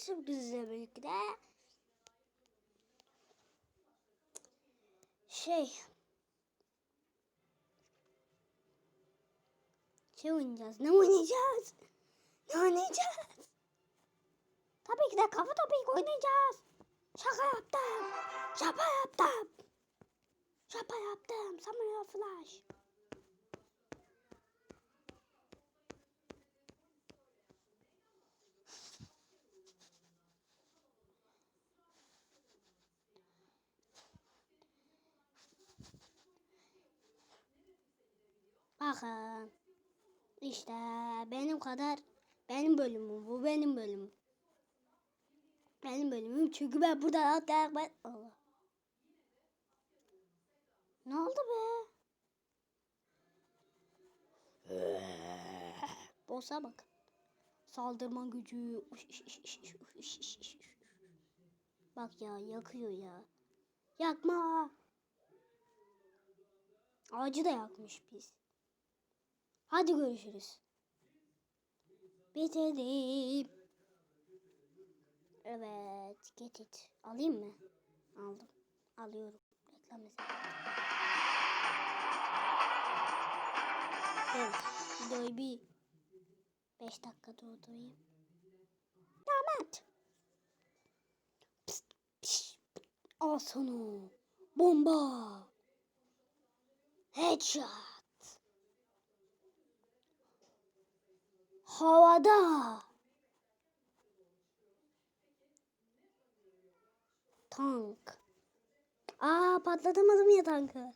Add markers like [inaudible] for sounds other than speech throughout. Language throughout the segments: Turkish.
sürprizle birlikte şey şey oynayacağız. Ne oynayacağız? Ne oynayacağız? Tabii ki de kafa topu oynayacağız. Şaka yaptım. Şaka yaptım. Şaka yaptım. Samurai Flash. Bakın. İşte benim kadar benim bölümüm bu benim bölümüm. Benim bölümüm çünkü ben burada atlayak ben Allah. Ne oldu be? [laughs] Boss'a bak. Saldırma gücü. Bak ya yakıyor ya. Yakma. Ağacı da yakmış biz. Hadi görüşürüz. Bitirdim. Evet, get it. Alayım mı? Aldım. Alıyorum. Reklam. Evet, videoyu bir 5 dakika durdurayım. Piş. Al sana. Bomba. Headshot. Havada. Tank. Aa patlatamadım ya tankı.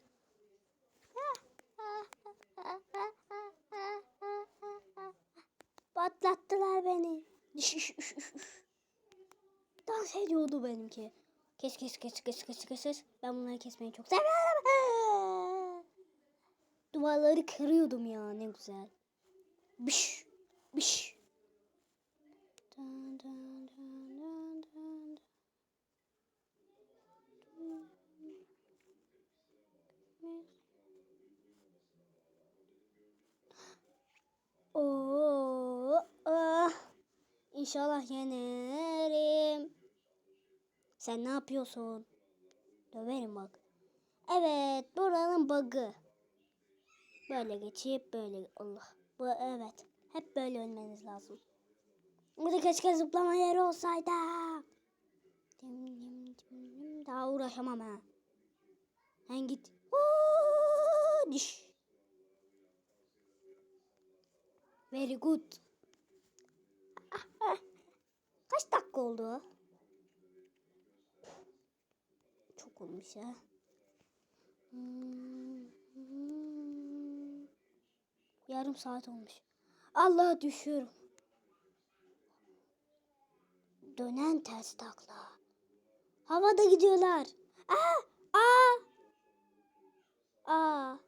Patlattılar beni. Dans ediyordu benimki. Kes kes kes kes kes kes kes. Ben bunları kesmeyi çok seviyorum. Duvarları kırıyordum ya ne güzel. Biş biş. Ah. İnşallah yenerim. Sen ne yapıyorsun? Döverim bak. Evet, buranın bug'ı. Böyle geçip böyle Allah. Bu evet. Hep böyle ölmeniz lazım. Burada keşke zıplama yeri olsaydı. Dim, dim, dim, dim. Daha uğraşamam ha. Sen git. Oo. Very good. [laughs] Kaç dakika oldu? Çok olmuş ya. Hmm, hmm. Yarım saat olmuş. Allah düşüyorum. Dönen ters takla. Havada gidiyorlar. Aa! Aa! Aa!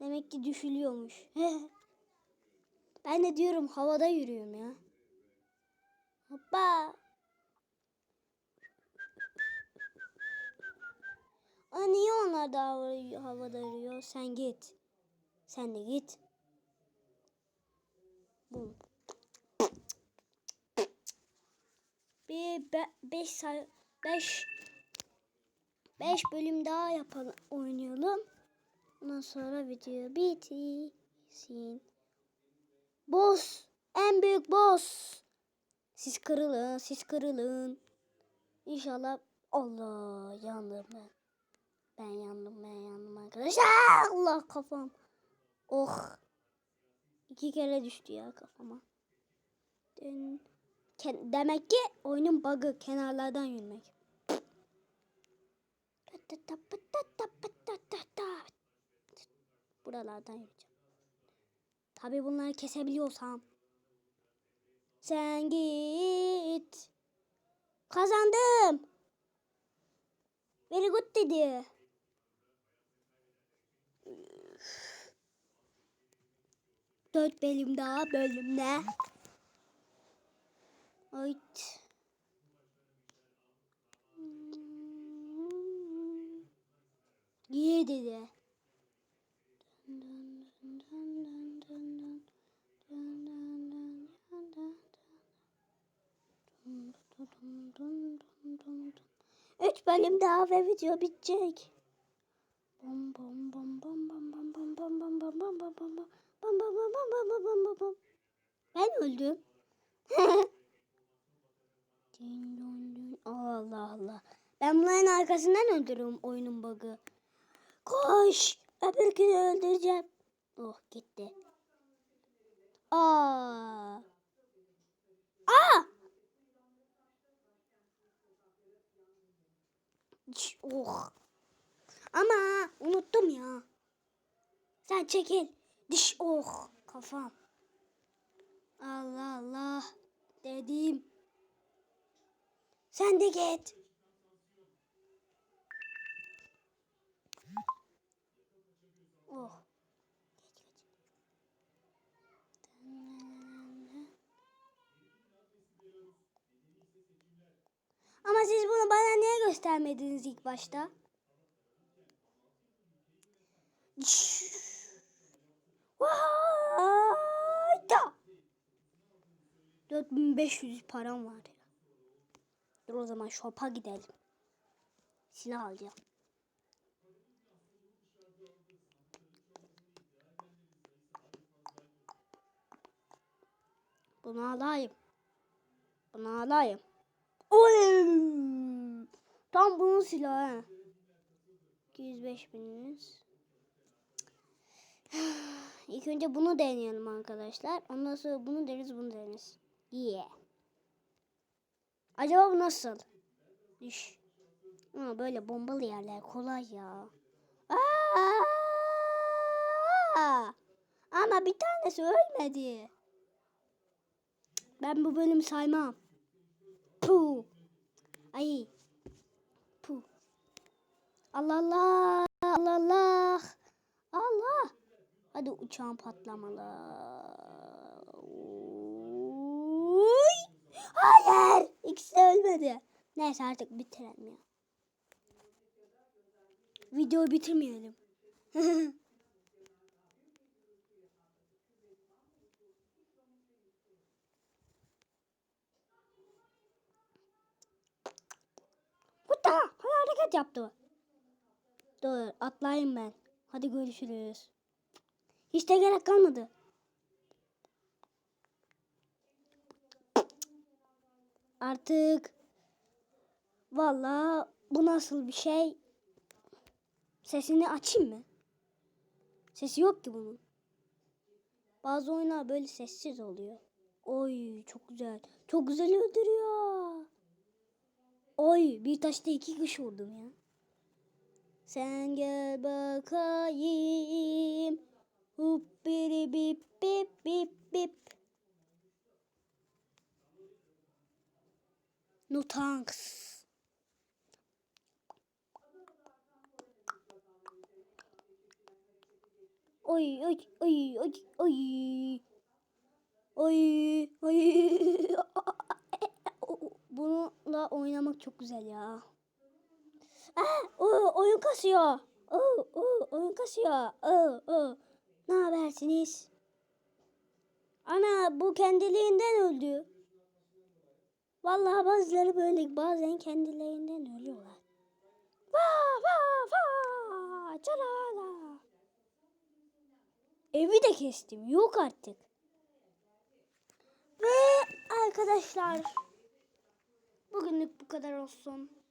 Demek ki düşülüyormuş. [laughs] ben de diyorum havada yürüyorum ya. Hoppa! Aa, niye onlar da havada, havada yürüyor? Sen git. Sen de git. Bum. Bir be, beş say beş beş bölüm daha yapalım oynayalım. Ondan sonra video bitsin. Boss en büyük boss. Siz kırılın, siz kırılın. İnşallah Allah yandım ben. Ben yandım, ben yandım arkadaşlar. Allah kafam. Oh. İki kere düştü ya kafama. Demek ki oyunun bug'ı kenarlardan yürümek. Buralardan yürüyeceğim. Tabi bunları kesebiliyorsam. Sen git. Kazandım. Very good dedi. Dört bölüm daha bölümde. Ayt. Ye dedi. dun dun dun dun dun. Üç bölüm daha ve video bitecek. Bom bom bom bom bom bom bom bom bom bom bom bom bom bom bom bom bom. Ben öldüm. Din dun dun. Allah Allah. Ben bunların arkasından öldürüyorum oyunun bug'ı. Koş. Öbürkünü öldüreceğim. Oh gitti. Aa. Aa. Oh. Ama unuttum ya. Sen çekil. Diş oh kafam. Allah Allah dedim. Sen de git. Oh. Ama siz bunu bana niye göstermediniz ilk başta? Vayda. 4500 param var. ya. Dur o zaman shop'a gidelim. Silah alacağım. Bunu alayım. Bunu alayım. Oy! Tam bunun silahı. ha. 205 bininiz. İlk önce bunu deneyelim arkadaşlar. Ondan sonra bunu deriz bunu deriz. Yeah. Acaba bu nasıl? Düş. Ama böyle bombalı yerler kolay ya. Aa! Ama bir tanesi ölmedi. Ben bu bölümü saymam. Puh. Ay. Puh. Allah Allah. Allah Allah. Allah. Hadi uçağın patlamalı. Oy. Hayır. İkisi de ölmedi. Neyse artık bitirelim ya. Videoyu bitirmeyelim. [laughs] Kutta hareket yaptı. Dur atlayayım ben. Hadi görüşürüz. Hiç de gerek kalmadı. Artık vallahi bu nasıl bir şey? Sesini açayım mı? Sesi yok ki bunun. Bazı oyunlar böyle sessiz oluyor. Oy çok güzel. Çok güzel öldürüyor. Oy bir taşta iki kuş vurdum ya. Sen gel bakayım. No thanks. Oy oy oy oy oy. Oy oy. [laughs] Bununla oynamak çok güzel ya. Ah, oyun kasıyor. Oo, oo, oyun kasıyor. Oo, oo. Ne habersiniz? Ana bu kendiliğinden öldü. Vallahi bazıları böyle bazen kendilerinden ölüyorlar. Va va va çalala. Evi de kestim. Yok artık. Ve arkadaşlar bugünlük bu kadar olsun.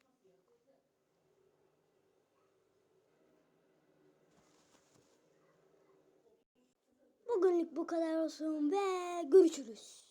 Bugünlük bu kadar olsun ve görüşürüz.